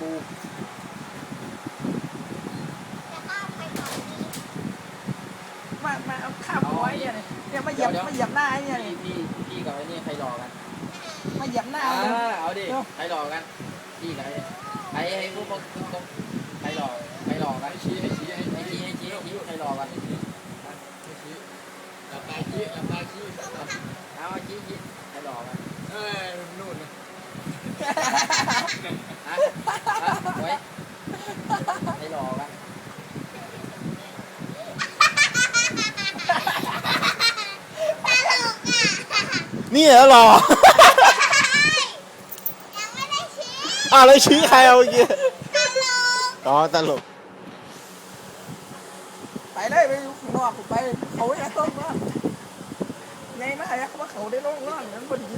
ปูมามาเอาข้าวหัวไอ้เนี่ยเนี่ยมาเหยียบมาเหยียบหน้าไอ้เนี่ยพี่พี่พี่กับไอ้นี่ใครหลอกันมาเหยียบหน้าอ่าเอาดิใครหลอกันพี่กับไอ้นี่ใครให้พวกพกใครรอใครรอกกันชี้ให้ชี้ให้ชี้ให้ชี้ให้ชี้ใครรอกันชี้ชี้หชี้ชี้ นี่เหรอหรอยังไม่ได้ชี้อะแล้วชี้ใครเอาเมื่อกี้ตลกอ๋อตลกไปเลยไปข้างนอกไปเขาไอ้ต้นว่าไงมาไอ้เขาว่าเขาได้ลงนอนนั้นพอดีดิเอาแก้มทีนึงก่อน